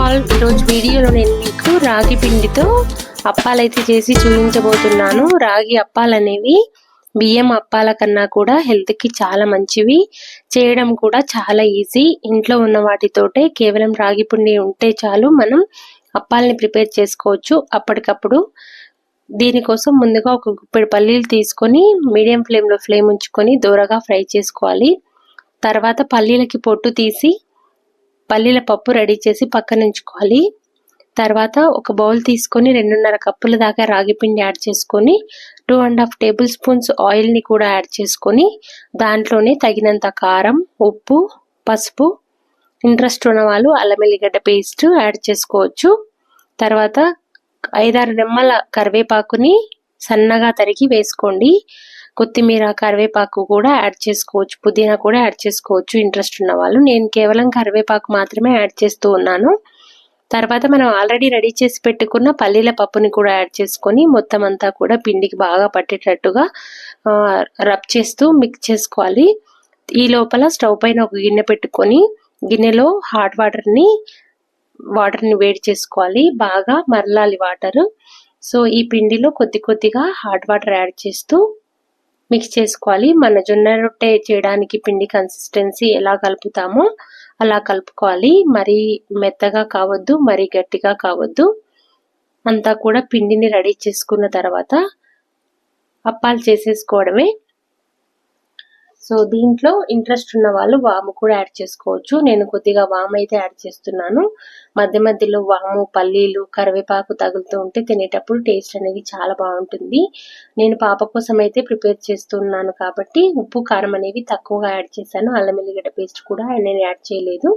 All ఈరోజు వీడియోలో నేను మీకు రాగి పిండితో అప్పాలైతే చేసి చూపించబోతున్నాను. రాగి అప్పాలు అనేవి బియ్యం అప్పాల కన్నా కూడా హెల్త్కి చాలా మంచివి. చేయడం కూడా చాలా ఈజీ. ఇంట్లో ఉన్న వాటితోటే కేవలం రాగి పిండి ఉంటే చాలు మనం అప్పాలని ప్రిపేర్ చేసుకోవచ్చు. అప్పటికప్పుడు దీనికోసం ముందుగా ఒక గుప్పెడు పల్లీలు తీసుకొని మీడియం ఫ్లేమ్లో ఫ్లేమ్ ఉంచుకొని దూరగా ఫ్రై చేసుకోవాలి. తర్వాత పల్లీలకి పొట్టు తీసి పల్లీల పప్పు రెడీ చేసి పక్కన ఉంచుకోవాలి తర్వాత ఒక బౌల్ తీసుకొని రెండున్నర కప్పుల దాకా రాగి పిండి యాడ్ చేసుకొని two and half tablespoons ఆయిల్ని కూడా యాడ్ చేసుకొని దాంట్లోనే తగినంత కారం ఉప్పు పసుపు ఇంట్రెస్ట్ ఉన్న వాళ్ళు అల్లం ఎల్లిగడ్డ పేస్ట్ యాడ్ చేసుకోవచ్చు. తర్వాత ఐదారు రెమ్మల కరివేపాకుని సన్నగా తరిగి వేసుకోండి. కొత్తిమీర కరివేపాకు కూడా యాడ్ చేసుకోవచ్చు. పుదీనా కూడా యాడ్ చేసుకోవచ్చు. ఇంట్రెస్ట్ ఉన్న వాళ్ళు నేను కేవలం కరివేపాకు మాత్రమే యాడ్ చేస్తూ ఉన్నాను. తర్వాత మనం ఆల్రెడీ రెడీ చేసి పెట్టుకున్న పల్లీల పప్పుని కూడా యాడ్ చేసుకొని మొత్తం అంతా కూడా పిండికి బాగా పట్టేటట్టుగా రబ్ చేస్తూ మిక్స్ చేసుకోవాలి. ఈ లోపల స్టవ్ పైన ఒక గిన్నె పెట్టుకొని గిన్నెలో హాట్ వాటర్ని వాటర్ని వేడి చేసుకోవాలి. బాగా మరలాలి వాటర్. సో ఈ పిండిలో కొద్ది కొద్దిగా హాట్ వాటర్ యాడ్ చేస్తూ మిక్స్ చేసుకోవాలి. మన జొన్న రొట్టె చేయడానికి పిండి కన్సిస్టెన్సీ ఎలా కలుపుతామో అలా కలుపుకోవాలి. మరీ మెత్తగా కావద్దు మరీ గట్టిగా కావద్దు. అంతా కూడా పిండిని రెడీ చేసుకున్న తర్వాత అప్పాలు చేసేసుకోవడమే. సో దీంట్లో ఇంట్రెస్ట్ ఉన్న వాళ్ళు వాము కూడా యాడ్ చేసుకోవచ్చు. నేను కొద్దిగా వాము అయితే యాడ్ చేస్తున్నాను. మధ్య మధ్యలో వాము పల్లీలు కరివేపాకు తగులుతూ ఉంటే తినేటప్పుడు టేస్ట్ అనేది చాలా బాగుంటుంది. నేను పాప కోసం అయితే ప్రిపేర్ చేస్తున్నాను కాబట్టి ఉప్పు కారం అనేవి తక్కువగా యాడ్ చేశాను. అల్లం ఎల్లిగడ్డ పేస్ట్ కూడా నేను యాడ్ చేయలేదు.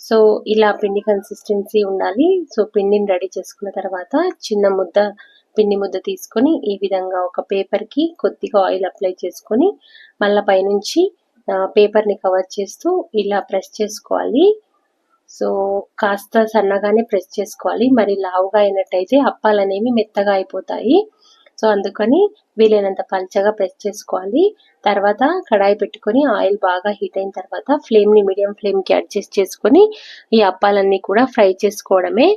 సో ఇలా పిండి కన్సిస్టెన్సీ ఉండాలి. సో పిండిని రెడీ చేసుకున్న తర్వాత చిన్న ముద్ద పిండి ముద్ద తీసుకొని ఈ విధంగా ఒక పేపర్కి కొద్దిగా ఆయిల్ అప్లై చేసుకొని మళ్ళీ పైనుంచి పేపర్ని కవర్ చేస్తూ ఇలా ప్రెస్ చేసుకోవాలి. సో కాస్త సన్నగానే ప్రెస్ చేసుకోవాలి. మరి లావుగా అయినట్టయితే అప్పాలు అనేవి మెత్తగా అయిపోతాయి. సో అందుకని వీలైనంత పల్చగా ప్రెస్ చేసుకోవాలి. తర్వాత కడాయి పెట్టుకొని ఆయిల్ బాగా హీట్ అయిన తర్వాత ఫ్లేమ్ని మీడియం ఫ్లేమ్కి అడ్జస్ట్ చేసుకొని ఈ అప్పాలన్నీ కూడా ఫ్రై చేసుకోవడమే.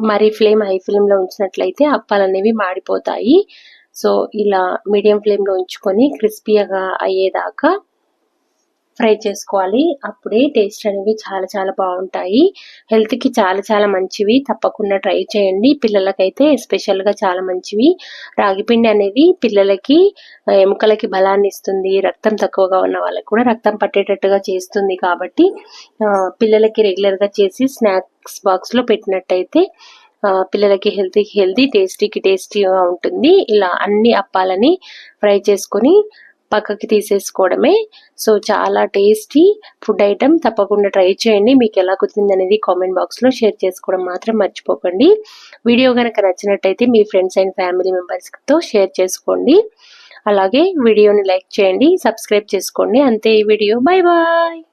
మరి ఫ్లేమ్ హై ఫ్లేమ్లో ఉంచినట్లయితే అప్పాలు అనేవి మాడిపోతాయి. సో ఇలా మీడియం ఫ్లేమ్లో ఉంచుకొని క్రిస్పీగా అయ్యేదాకా ఫ్రై చేసుకోవాలి. అప్పుడే టేస్ట్ అనేవి చాలా చాలా బాగుంటాయి. హెల్త్కి చాలా చాలా మంచివి. తప్పకుండా ట్రై చేయండి. పిల్లలకైతే ఎస్పెషల్గా చాలా మంచివి. రాగిపిండి అనేది పిల్లలకి ఎముకలకి బలాన్ని ఇస్తుంది. రక్తం తక్కువగా ఉన్న వాళ్ళకి కూడా రక్తం పట్టేటట్టుగా చేస్తుంది కాబట్టి పిల్లలకి రెగ్యులర్గా చేసి స్నాక్స్ బాక్స్లో పెట్టినట్టయితే పిల్లలకి హెల్తీకి హెల్తీ టేస్టీకి టేస్టీగా ఉంటుంది. ఇలా అన్ని అప్పాలని ఫ్రై చేసుకొని పక్కకి తీసేసుకోవడమే. సో చాలా టేస్టీ ఫుడ్ ఐటమ్. తప్పకుండా ట్రై చేయండి. మీకు ఎలా కుదిరింది అనేది కామెంట్ బాక్స్లో షేర్ చేసుకోవడం మాత్రం మర్చిపోకండి. వీడియో కనుక నచ్చినట్టయితే మీ ఫ్రెండ్స్ అండ్ ఫ్యామిలీ మెంబర్స్తో షేర్ చేసుకోండి. అలాగే వీడియోని లైక్ చేయండి సబ్స్క్రైబ్ చేసుకోండి. అంతే ఈ వీడియో. Bye bye!